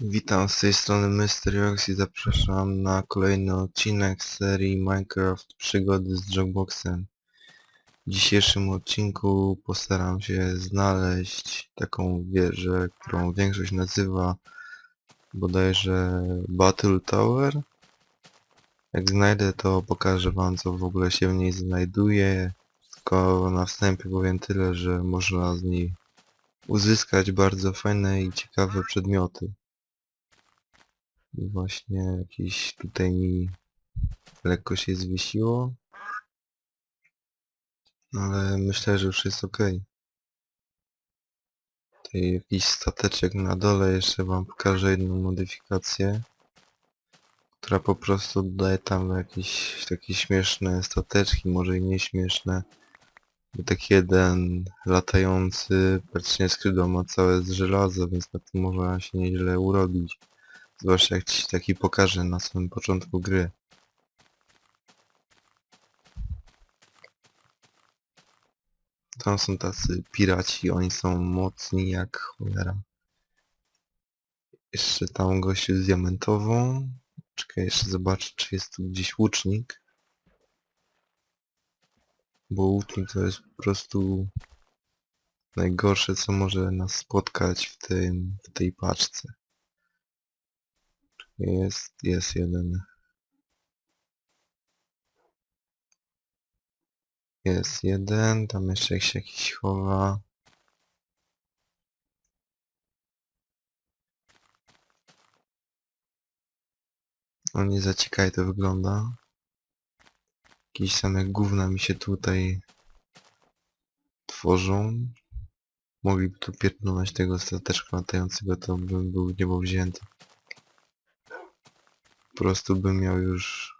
Witam z tej strony Mysteriox i zapraszam na kolejny odcinek serii Minecraft Przygody z Jogboxem. W dzisiejszym odcinku postaram się znaleźć taką wieżę, którą większość nazywa bodajże Battle Tower. Jak znajdę to pokażę wam co w ogóle się w niej znajduje, tylko na wstępie powiem tyle, że można z niej uzyskać bardzo fajne i ciekawe przedmioty. I właśnie jakieś tutaj lekko się zwiesiło. Ale myślę, że już jest ok. Tutaj jakiś stateczek na dole, jeszcze wam pokażę jedną modyfikację. Która po prostu daje tam jakieś takie śmieszne stateczki, może i nieśmieszne. Bo taki jeden latający, praktycznie skrzydła ma całe z żelaza, więc na tym można się nieźle urobić. Zwłaszcza jak ci taki pokażę na samym początku gry. Tam są tacy piraci, oni są mocni jak cholera. Jeszcze tam gościu z diamentową. Czekaj, jeszcze zobaczę, czy jest tu gdzieś łucznik. Bo łucznik to jest po prostu najgorsze, co może nas spotkać w, tym, w tej paczce. Jest, jest jeden. Jest jeden, tam jeszcze się jakiś chowa. O nie za ciekawie to wygląda. Jakieś same gówna mi się tutaj tworzą. Mogliby tu pierdolnąć tego stateczka latającego, to bym był niebo wzięty. Prostu bym miał już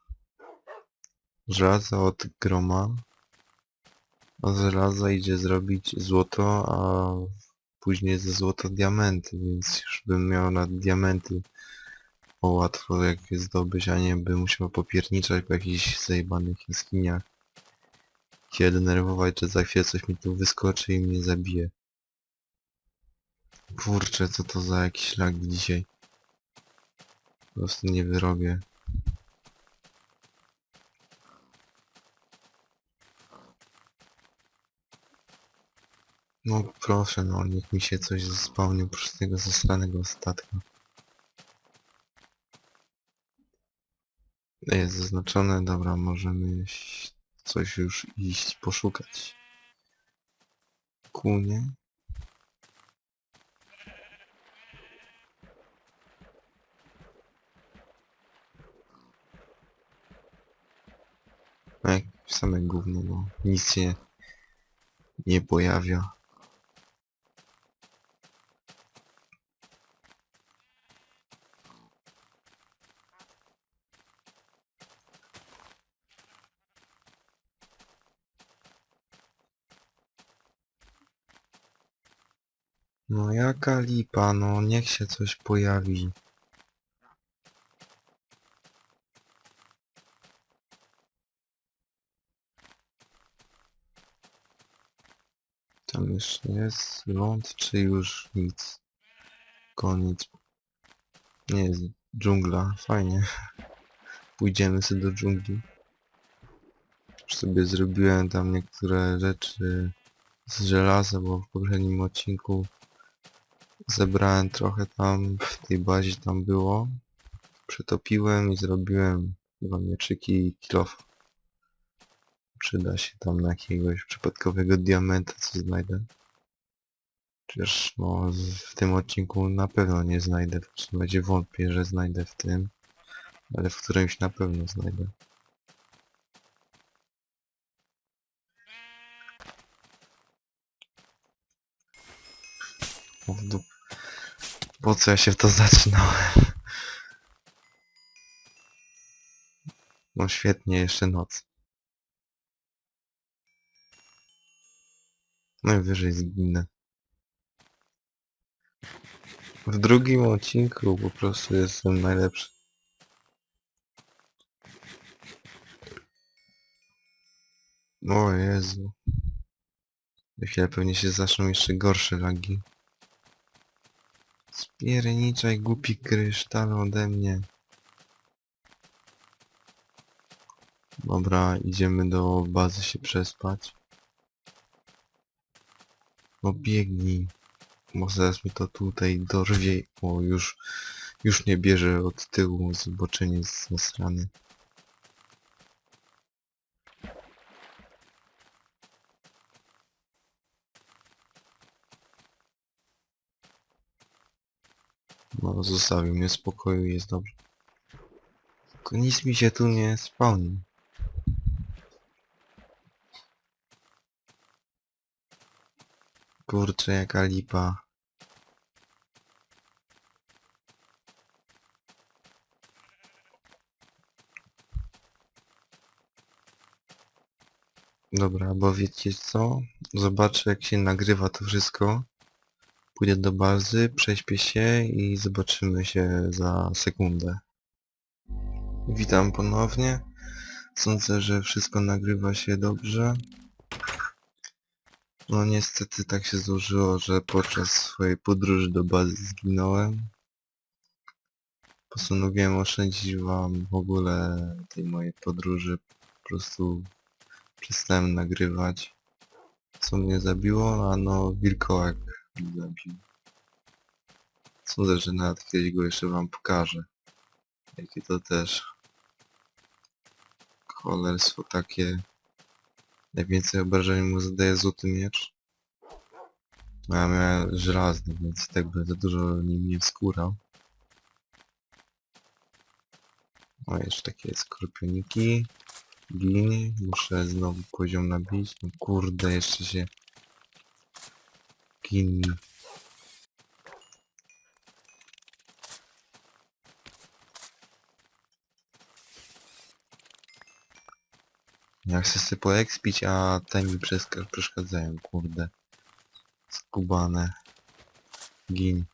żelaza od groma. A z żelaza idzie zrobić złoto, a później ze złota diamenty, więc już bym miał na diamenty o łatwo jak je zdobyć, a nie bym musiał popierniczać po jakichś zajebanych jaskiniach. Się denerwować, że za chwilę coś mi tu wyskoczy i mnie zabije. Kurczę, co to za jakiś lag dzisiaj. Po prostu nie wyrobię. No proszę, no niech mi się coś zespałni oprócz tego zasranego statka. Jest zaznaczone, dobra, możemy coś już iść poszukać. Kunie. No jak same gówno, bo nic się nie pojawia. No jaka lipa, no niech się coś pojawi. Jest ląd, czy już nic? Koniec. Nie jest dżungla, fajnie. Pójdziemy sobie do dżungli. Już sobie zrobiłem tam niektóre rzeczy z żelaza, bo w poprzednim odcinku zebrałem trochę tam, w tej bazie tam było. Przetopiłem i zrobiłem dwa mieczyki i kilof. Przyda się tam na jakiegoś przypadkowego diamenta, co znajdę. Chociaż no, w tym odcinku na pewno nie znajdę, w każdym razie wątpię, że znajdę w tym. Ale w którymś na pewno znajdę. O, w dup... Po co ja się w to zaczynałem? No świetnie, jeszcze noc. Najwyżej zginę. W drugim odcinku po prostu jestem najlepszy. O Jezu. Za chwilę pewnie się zaczną jeszcze gorsze lagi. Pierniczaj głupi kryształ ode mnie. Dobra, idziemy do bazy się przespać. No biegnij. Bo zaraz mi to tutaj dorwie. O, już, już mnie bierze od tyłu zboczenie z strony. No, zostawił mnie spokoju, jest dobrze. Tylko nic mi się tu nie spełni. Kurczę, jaka lipa. Dobra, bo wiecie co? Zobaczę jak się nagrywa to wszystko. Pójdę do bazy, prześpię się i zobaczymy się za sekundę. Witam ponownie. Sądzę, że wszystko nagrywa się dobrze. No niestety tak się złożyło, że podczas swojej podróży do bazy zginąłem. Postanowiłem oszczędzić wam w ogóle tej mojej podróży. Po prostu przestałem nagrywać. Co mnie zabiło? A no wilkołak mnie zabił. Sądzę, że nawet kiedyś go jeszcze wam pokażę. Jakie to też cholerstwo takie. Najwięcej obrażeń mu zadaje złoty miecz. A miałem żelazny, więc tak by za dużo nim nie wskórał. O, jeszcze takie skorpioniki. Gin, muszę znowu poziom nabić. No kurde, jeszcze się... Gin. Ja chcę sobie poekspić, a te mi przeszkadzają, kurde. Skubane. Gin.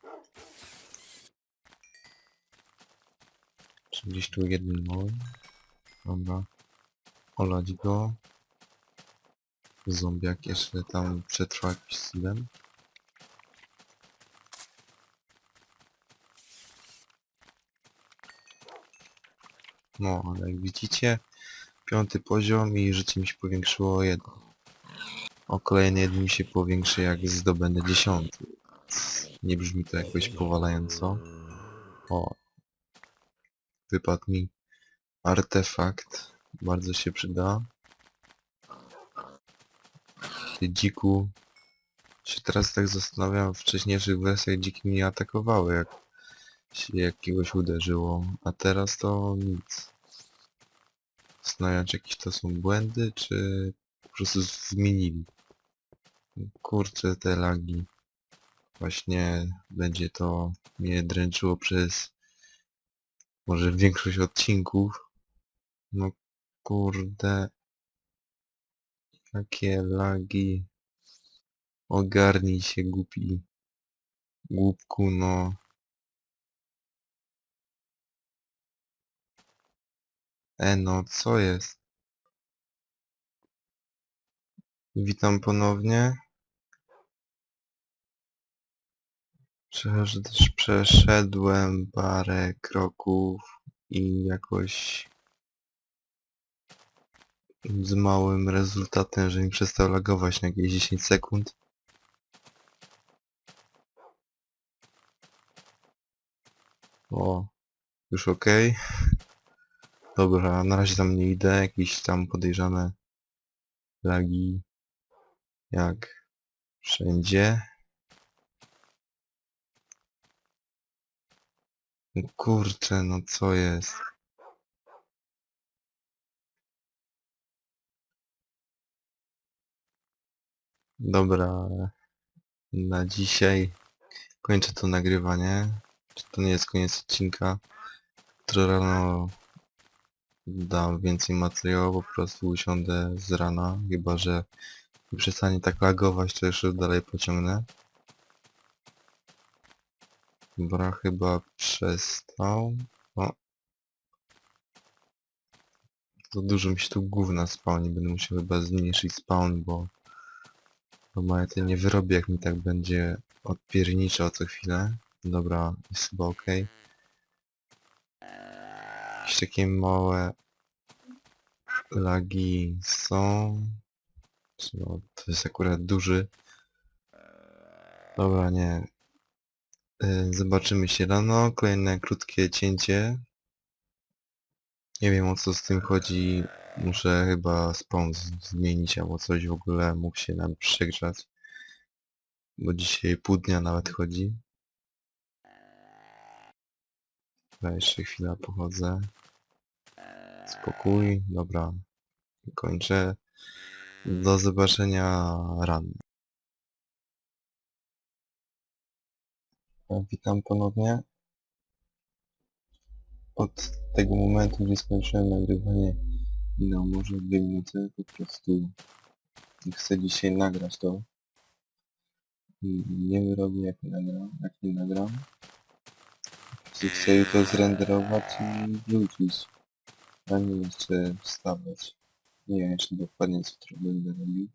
Czy gdzieś tu jeden mały? Dobra. Olać go. Zombiak jeszcze tam przetrwa jakiś cudem. No, ale jak widzicie, piąty poziom i życie mi się powiększyło o jedno. O kolejny jeden mi się powiększy jak zdobędę dziesiąty. Nie brzmi to jakoś powalająco. O. Wypadł mi artefakt. Bardzo się przyda. Ty dziku. Się teraz tak zastanawiam, w wcześniejszych wersjach dziki mnie atakowały, jak się jakiegoś uderzyło, a teraz to nic. Zastanawiam się, jakieś to są błędy, czy po prostu zmienili. Kurczę, te lagi. Właśnie będzie to mnie dręczyło przez może większość odcinków. No kurde. Jakie lagi. Ogarnij się głupi. Głupku no. E no, co jest? Witam ponownie. Przesz- Przeszedłem parę kroków i jakoś z małym rezultatem, że mi przestał lagować na jakieś 10 sekund. O, już ok. Dobra, na razie tam nie idę, jakieś tam podejrzane lagi jak wszędzie. No Kurczę, no co jest? Dobra, na dzisiaj kończę to nagrywanie. Czy to nie jest koniec odcinka? Jutro rano dam więcej materiału, po prostu usiądę z rana, chyba że nie przestanie tak lagować, to jeszcze dalej pociągnę. Dobra, chyba przestał. O. To dużo mi się tu gówna spawni, będę musiał chyba zmniejszyć spawn, bo bo moje to nie wyrobię jak mi tak będzie odpierniczał co chwilę. Dobra, jest chyba ok. Jakieś takie małe lagi są. No, to jest akurat duży. Dobra, nie. Y, Zobaczymy się rano. Kolejne krótkie cięcie. Nie wiem o co z tym chodzi. Muszę chyba spawn zmienić albo coś w ogóle. Mógł się nam przegrzać. Bo dzisiaj pół dnia nawet chodzi. Dobra, jeszcze chwila pochodzę. Spokój. Dobra. Kończę. Do zobaczenia rano. Witam ponownie. Od tego momentu, gdzie skończyłem nagrywanie, minął może dwie minuty, po prostu chcę dzisiaj nagrać to. Nie wyrobię jak nagram, jak nie nagram. Prostu chcę jutro zrenderować i wrzucić. A nie jeszcze wstawać. Nie wiem jeszcze dokładnie co jutro będę robił.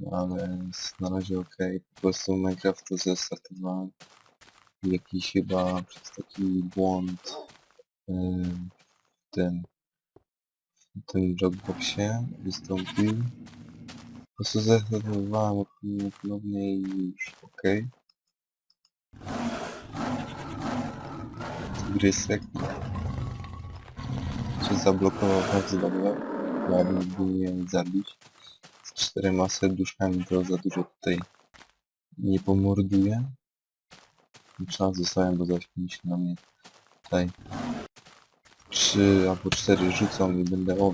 No, ale na razie ok. Po prostu Minecraft to zestartowałem. Jakiś chyba przez taki błąd w tym w tym Dropboxie wystąpił. Po prostu zestartowałem odpowiednio ponownie i już ok. Grysek się zablokował bardzo dobrze. Ładnie powinien zabić. Z czterema serduszkami to za dużo tutaj nie pomorduje. Czas zostałem, bo zaś się na mnie tutaj trzy albo cztery rzucą i będę o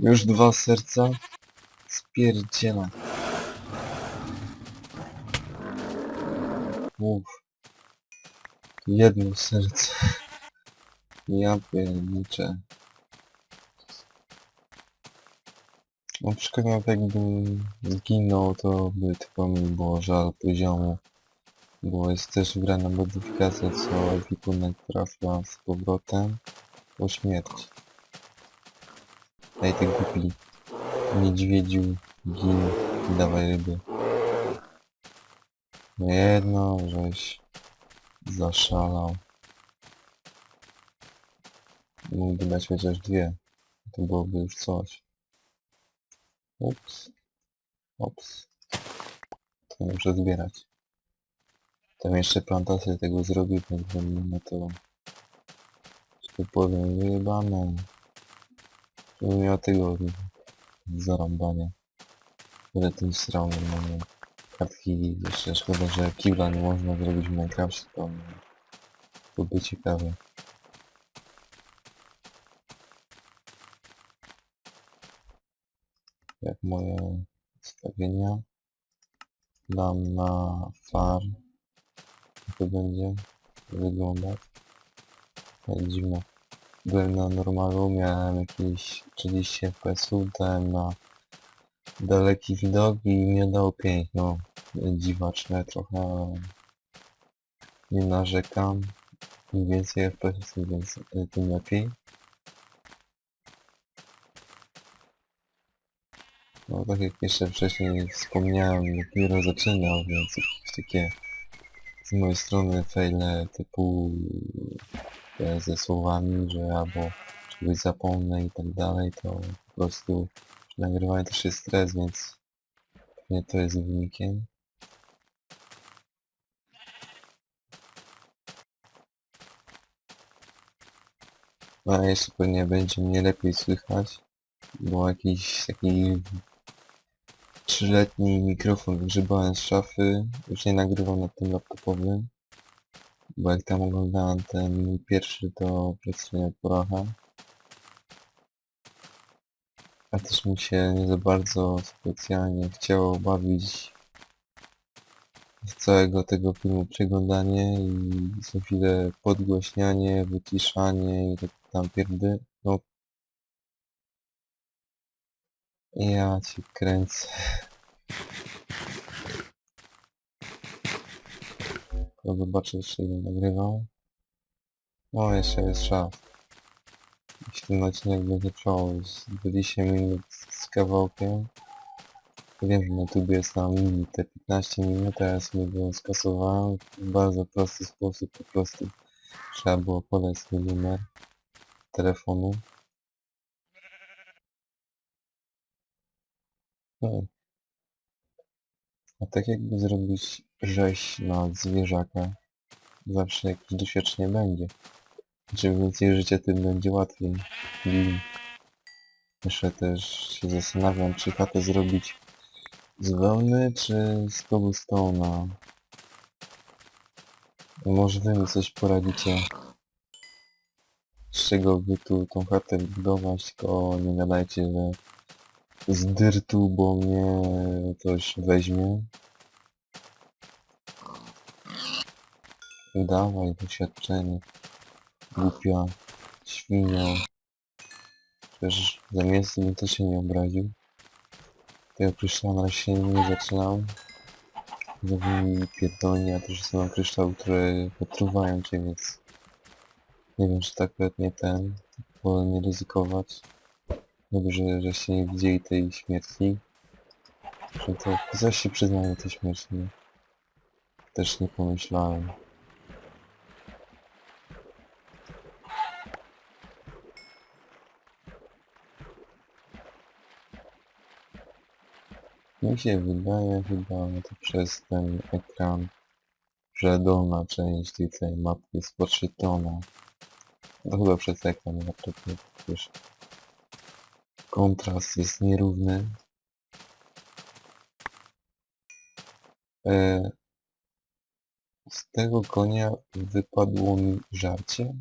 Już dwa serca. Spierdziela. Uff. Jedno serce. Ja pierniczę. Na przykład jakbym zginął, to by tylko mi było żal poziomu. Bo jest też wgrana modyfikacja, co ekwipunek trafia z powrotem po śmierci. Ej, ty głupi. Niedźwiedziu, gin, dawaj ryby. No jedno, żeś zaszalał. Mógłby dać chociaż dwie. To byłoby już coś. Ups. Ups. To muszę zbierać. Tam jeszcze plantację tego zrobię, więc na to, tak powiem, wyjebane. Żebym miał tego zarąbania. Będę tym srał normalnie. Kartki, jeszcze szkoda, że kibla nie można zrobić w Minecrafcie, to byłoby ciekawe. Jak moje ustawienia. Dam na far. To będzie wyglądać. Tak dziwne. Byłem na normalu, miałem jakieś 30 fps, dałem na daleki widok i mnie dało 5, no dziwaczne trochę, nie narzekam. Im więcej FPS, tym, więcej, tym lepiej. No tak jak jeszcze wcześniej wspomniałem, dopiero zaczynał, więc jakieś takie z mojej strony fejle typu ze słowami, że albo czegoś zapomnę i tak dalej, to po prostu przy nagrywaniu też jest stres, więc pewnie to jest wynikiem. No, A jeszcze pewnie będzie mnie lepiej słychać, bo jakiś taki trzyletni mikrofon wygrzebałem z szafy, już nie nagrywam na tym laptopowym, bo jak tam oglądałem ten pierwszy, to przedstawienia poracha. A też mi się nie za bardzo specjalnie chciało bawić z całego tego filmu przeglądanie i co chwilę podgłośnianie, wyciszanie i tak tam pierdy. No. Ja ci kręcę. To zobaczę jeszcze ile nagrywał. No jeszcze jest czas. Jeśli ten odcinek będzie trwał z 20 minut z kawałkiem. Wiem, że na YouTube jest tam limit te 15 minut, ja sobie go skasowałem w bardzo prosty sposób, po prostu trzeba było podać swój numer telefonu. No. A tak jakby zrobić rzeź na zwierzaka, zawsze jakieś doświadczenie będzie. Czym więcej życia, tym będzie łatwiej. I jeszcze też się zastanawiam, czy chatę zrobić z wełny, czy z cobblestone'a. Może wy mi coś poradzicie, z czego by tu tą chatę budować, tylko nie gadajcie, że z dyrtu, bo mnie coś weźmie. Dawaj doświadczenie. Głupia świnio. Przecież za mięso bym też się nie obraził. Tego kryształu na razie się nie zaczynam. Znowu mi pierdolnie, ja też jestem kryształ, które potruwają cię, więc nie wiem, czy tak nie ten, wolę nie ryzykować. Dobrze, że się nie widzieli tej śmierci. Że to zaś się przyznaję tej śmierci. Też nie pomyślałem. Mi się wydaje chyba to przez ten ekran, że dolna część tej całej mapy jest podświetlona. To chyba przez ekran, na przykład, wiesz, kontrast jest nierówny. E, z tego konia wypadło mi żarcie.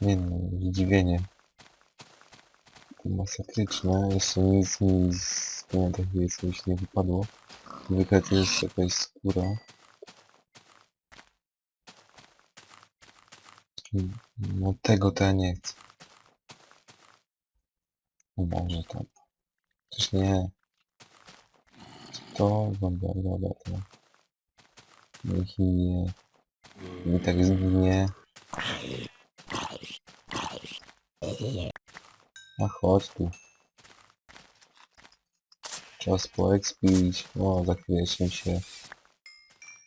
Nie no, zdziwienie. Masakryczne. Jeszcze nic mi z takiego coś nie wypadło. Zwykle to jest jakaś skóra. No tego to ja nie chcę. O Boże tam. Przecież nie. To dobra, dobra to. Niech nie. Mi tak zginie. A chodź tu. Czas poekspić. O, za chwilę się.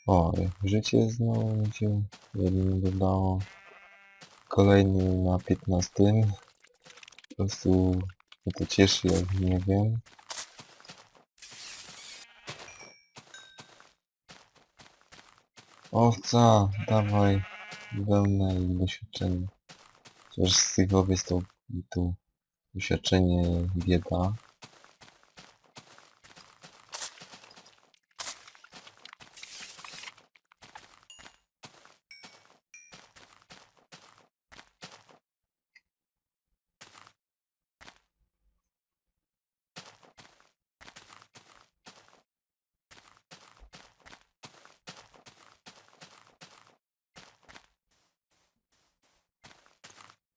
O, życie znowu się jednym dodało. Kolejny na 15. Po prostu mnie to cieszy, jak nie wiem. Owca, dawaj wełnę i doświadczenie. Chociaż z tych owiec to tu doświadczenie bieda.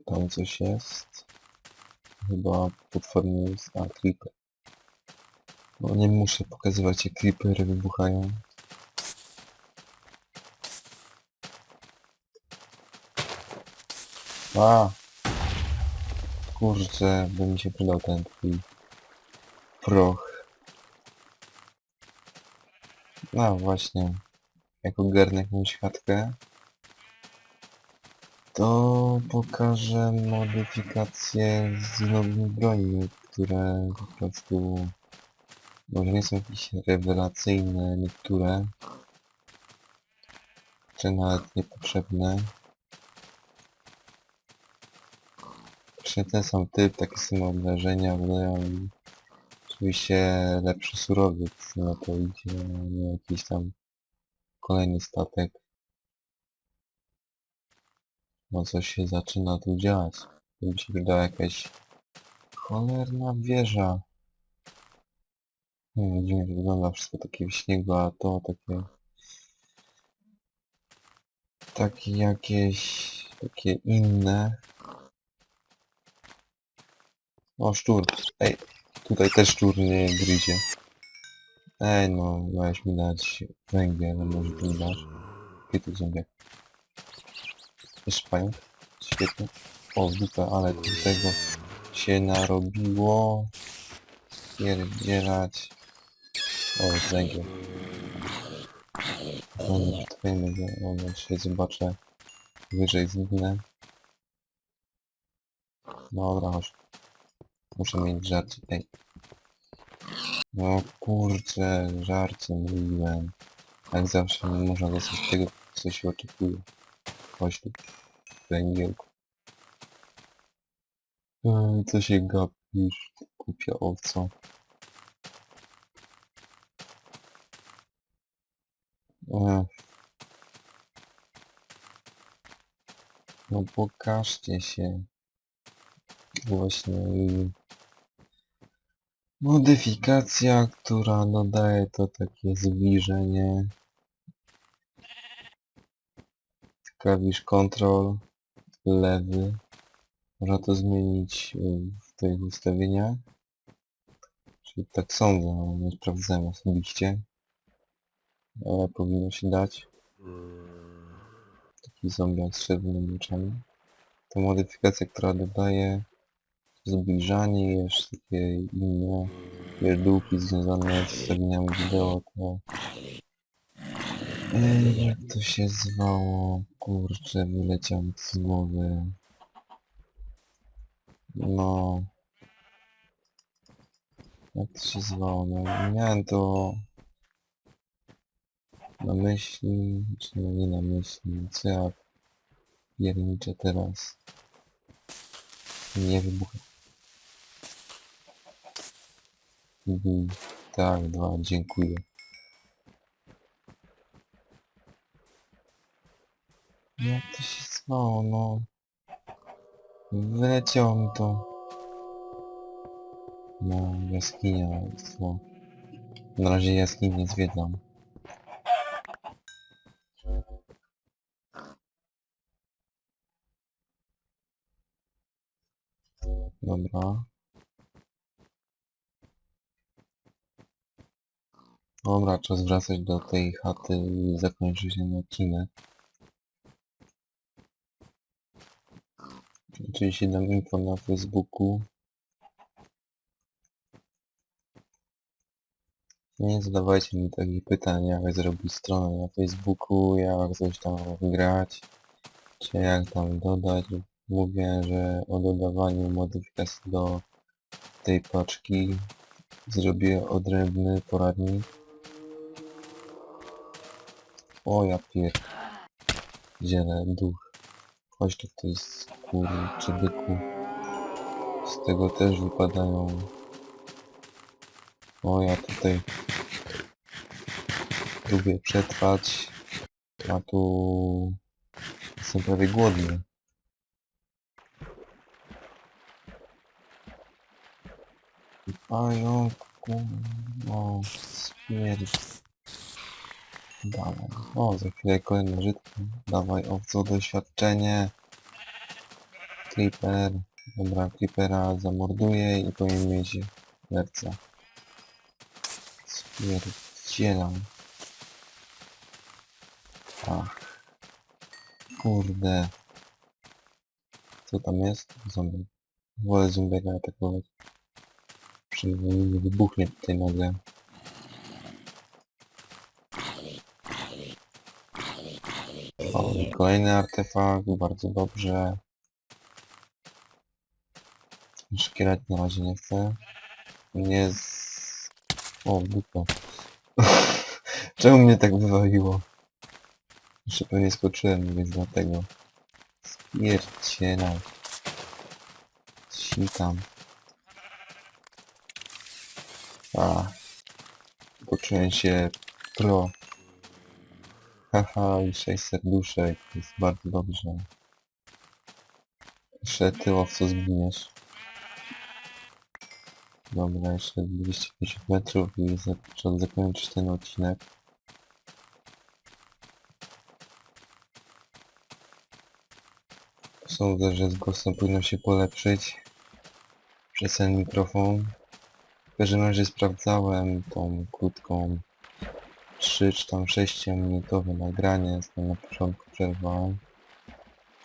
Tam coś jest. Chyba potwornie jest. A, creeper. No nie muszę pokazywać jak creepery wybuchają. A! Kurczę, by mi się przydał ten twój proch. No właśnie. Jak ogarnę jakąś chatkę, to pokażę modyfikacje z nowymi brońmi, które po prostu może nie są jakieś rewelacyjne niektóre, czy nawet niepotrzebne. Właśnie ten sam typ, takie same obrażenia, wydają oczywiście lepszy surowiec, no to idzie nie jakiś tam kolejny statek. No coś się zaczyna tu dziać. Tu mi się wydała jakaś cholerna wieża. Nie dziwnie to wygląda wszystko takie w śniegu, a to takie... Takie jakieś... Takie inne. O, szczur. Ej, tutaj też szczur nie gryzie. Ej, no, miałeś mi dać węgiel, może tu dasz. Tu zębiak? Pająk? Świetnie. O, dupę, ale tego się narobiło. spierdzielać. O, zęgiel. Dobra, go, o, się zobaczę. Wyżej zniknę. Dobra, chodź. Muszę mieć żarcie, ej. No kurczę, żarcie mówiłem. Jak zawsze nie można dostać tego, co się oczekuje. Tu, węgielku. Ej, co się gapisz, głupia owco. Ech. No pokażcie się. Właśnie y, modyfikacja, która dodaje to takie zbliżenie. Klawisz Ctrl lewy. Można to zmienić y, w tych ustawieniach. Czyli tak sądzę, ale nie sprawdzałem osobiście. Ale powinno się dać. Taki zombiak z czerwonymi oczami. To modyfikacja, która dodaje zbliżanie i jeszcze takie inne pierdółki związane z ustawieniami wideo, to... Ej, jak to się zwało? Kurczę, wyleciał z głowy. No... Jak to się zwało? No, miałem to... Na myśli, czy no nie na myśli, co ja pierniczę teraz. Nie wybucha. Mhm. Tak, dwa, dziękuję. Jak to się stało, no? Wyleciało mi to. No, jaskinia, co? Na razie jaskini nie zwiedzam. Dobra. Dobra, czas wracać do tej chaty i zakończyć ten odcinek. Oczywiście dam info na Facebooku. Nie zadawajcie mi takich pytań, jak zrobić stronę na Facebooku, jak coś tam grać, czy jak tam dodać. Mówię, że o dodawaniu modyfikacji do tej paczki zrobię odrębny poradnik. O ja pier... Ziele, duch. Chodź tu ktoś z kury czy byku. Z tego też wypadają. O ja tutaj lubię przetrwać. A tu jestem prawie głodny. Pająku, o, śmierć. Dawaj, o, za chwilę kolejne żytko. Dawaj, owco, doświadczenie. Creeper, dobra, Creepera zamorduję i powinien mieć lerca. Spierdzielam. A. Kurde. Co tam jest? Zombie. Wolę zombiega atakować. Przynajmniej nie wybuchnie tutaj nagle. O, i kolejny artefakt, bardzo dobrze. Szkielet na razie nie chcę. Nie z... O, dupa. Czemu mnie tak wywaliło? Jeszcze pewnie skoczyłem, więc dlatego. Spierdzielaj. Sikam. A. Poczułem się pro. Haha, i 6 serduszek. Jest bardzo dobrze. Jeszcze ty łowco zginiesz. Dobra, jeszcze 250 metrów i za- trzeba zakończyć ten odcinek. Sądzę, że z głosem powinno się polepszyć. Przez ten mikrofon. W każdym razie sprawdzałem tą krótką 3 czy tam 6 minutowe nagranie, tym na początku przerwałem.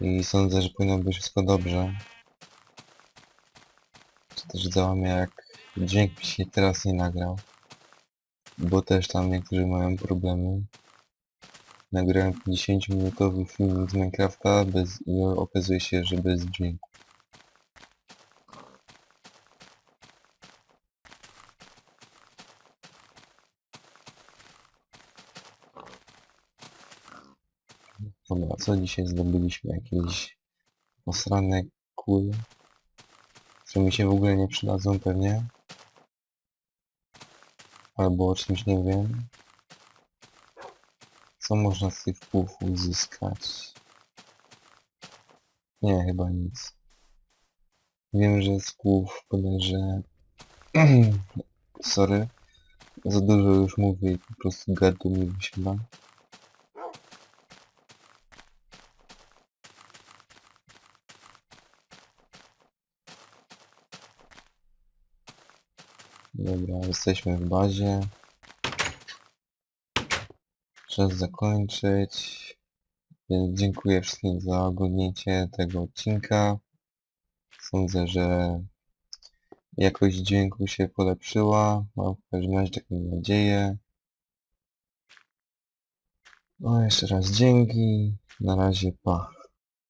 I sądzę, że powinno być wszystko dobrze. Czy też działamy jak Dźwięk mi się teraz nie nagrał. Bo też tam niektórzy mają problemy. Nagrałem 10-minutowy filmik z Minecrafta bez, i okazuje się, że bez dźwięku. Dobra, co dzisiaj zdobyliśmy? Jakieś osrane kule? Które mi się w ogóle nie przydadzą pewnie. Albo o czymś nie wiem. Co można z tych kłów uzyskać? Nie, chyba nic. Wiem, że z kłów tyle, że... Sorry. Za dużo już mówię i po prostu gardło mi wysiada. Dobra, jesteśmy w bazie. Czas zakończyć. Więc dziękuję wszystkim za oglądnięcie tego odcinka. Sądzę, że jakość dźwięku się polepszyła. Mam w każdym razie taką nadzieję. No jeszcze raz dzięki. Na razie pa.